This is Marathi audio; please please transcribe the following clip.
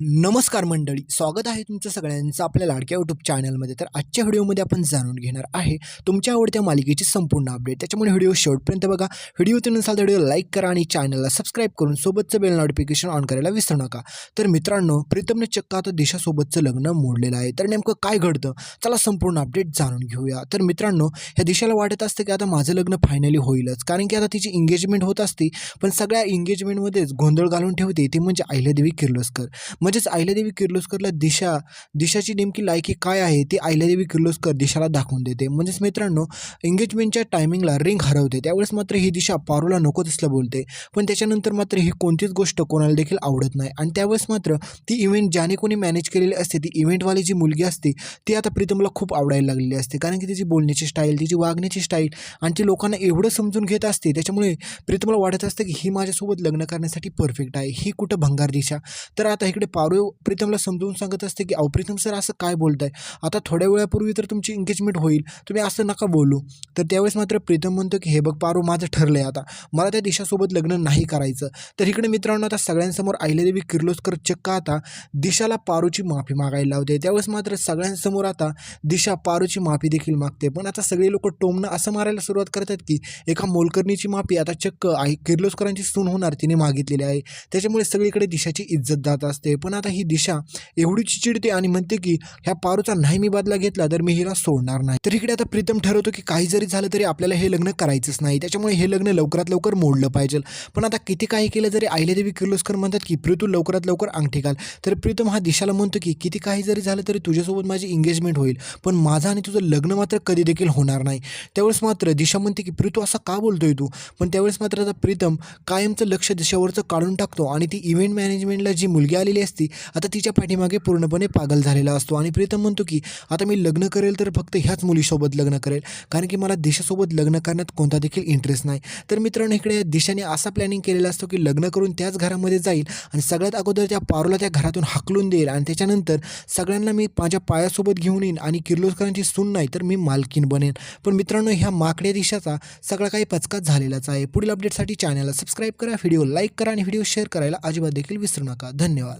नमस्कार मंडळी स्वागत आहे तुमचं सगळ्यांचं आपल्या लाडक्या यूट्यूब चॅनलमध्ये तर आजच्या व्हिडिओमध्ये आपण जाणून घेणार आहे तुमच्या आवडत्या मालिकेची संपूर्ण अपडेट त्याच्यामुळे व्हिडिओ शेवटपर्यंत बघा. व्हिडिओ तर नसाल तर व्हिडिओ लाईक करा आणि चॅनलला सबस्क्राईब करून सोबतचं बेल नोटिफिकेशन ऑन करायला विसरू नका. तर मित्रांनो प्रीतमने चक्क आता दिशासोबतचं लग्न मोडलेलं आहे. तर नेमकं काय घडतं? चला संपूर्ण अपडेट जाणून घेऊया. तर मित्रांनो ह्या दिशाला वाटत असतं की आता माझं लग्न फायनली होईलच. कारण की आता तिची एंगेजमेंट होत असते पण सगळ्या एंगेजमेंटमध्येच गोंधळ घालून ठेवते ती म्हणजे अहिल्यादेवी किर्लोस्कर. म्हणजेच अहिल्यादेवी किर्लोस्करला दिशा दिशाची नेमकी लायकी काय आहे ती अहिल्यादेवी किर्लोस्कर दिशाला दाखवून देते. म्हणजेच मित्रांनो एंगेजमेंटच्या टायमिंगला रिंग हरवते. त्यावेळेस मात्र ही दिशा पारूला नको तसलं बोलते. पण त्याच्यानंतर मात्र ही कोणतीच गोष्ट कोणाला देखील आवडत नाही. आणि त्यावेळेस मात्र ती इव्हेंट ज्याने कोणी मॅनेज केलेली असते ती इव्हेंटवाली जी मुलगी असते ती आता प्रीतमला खूप आवडायला लागलेली असते. कारण की तिची बोलण्याची स्टाईल तिची वागण्याची स्टाईल आणि ती लोकांना एवढं समजून घेत असते त्याच्यामुळे प्रीतमला वाटत असतं की ही माझ्यासोबत लग्न करण्यासाठी परफेक्ट आहे. ही कुठं भंगार दिशा? तर आता इकडे पारू प्रीतमला समजून सांगत असते की अहो प्रीतम सर असं काय बोलताय? आता थोड्या वेळापूर्वी तर तुमची एंगेजमेंट होईल. तुम्ही असं नका बोलू. तर त्यावेळेस मात्र प्रीतम म्हणतो की हे बघ पारू माझं ठरलं आहे आता. मला त्या दिशासोबत लग्न नाही करायचं. तर इकडे मित्रांनो आता सगळ्यांसमोर अहिल्यादेवी किर्लोस्कर चक्क आता दिशाला पारूची माफी मागायला लावते. त्यावेळेस मात्र सगळ्यांसमोर आता दिशा पारूची माफी देखील मागते. पण आता सगळे लोक टोमणं असं मारायला सुरुवात करतात की एका मोलकर्णीची माफी आता चक्क आई किर्लोस्करांची सून होणार तिने मागितलेली आहे. त्याच्यामुळे सगळीकडे दिशाची इज्जत जात असते. पण पण आता ही दिशा एवढी चिडते आणि म्हणते की ह्या पारूचा नाही मी बदला घेतला तर मी हिला सोडणार नाही. तर इकडे आता प्रीतम ठरवतो की काही जरी झालं तरी आपल्याला हे लग्न करायचंच नाही. त्याच्यामुळे हे लग्न लवकरात लवकर मोडलं पाहिजे. पण आता किती काही केलं जरी अहिल्यादेवी किर्लोस्कर म्हणतात की प्रीतू लवकरात लवकर अंगठी घाल. तर प्रीतम हा दिशाला म्हणतो की किती काही जरी झालं तरी तुझ्यासोबत माझी एंगेजमेंट होईल पण माझं आणि तुझं लग्न मात्र कधी देखील होणार नाही. त्यावेळेस मात्र दिशा म्हणते की प्रीतू असा का बोलतोय तू? पण त्यावेळेस मात्र आता प्रीतम कायमचं लक्ष दिशावरचं काढून टाकतो आणि ती इव्हेंट मॅनेजमेंटला जी मुलगी आलेली असते असती. आता तिच्या पाठीमागे पूर्णपणे पागल झालेला असतो. आणि प्रीतम म्हणतो की आता मी लग्न करेल तर फक्त ह्याच मुलीसोबत लग्न करेल. कारण की मला दिशासोबत लग्न करण्यात कोणता देखील इंटरेस्ट नाही. तर मित्रांनो इकडे दिशाने असा प्लॅनिंग केलेला असतो की लग्न करून त्याच घरामध्ये जाईल आणि सगळ्यात अगोदर त्या पारूला त्या घरातून हाकलून देईल. आणि त्याच्यानंतर सगळ्यांना मी माझ्या पायासोबत घेऊन येईन आणि किर्लोस्करांची सून नाही तर मी मालकीन बनेन. पण मित्रांनो ह्या माकड्या दिशाचा सगळा काही पचकाच झालेलाच आहे. पुढील अपडेटसाठी चॅनलला सबस्क्राईब करा व्हिडिओ लाईक करा आणि व्हिडिओ शेअर करायला अजिबात देखील विसरू नका. धन्यवाद.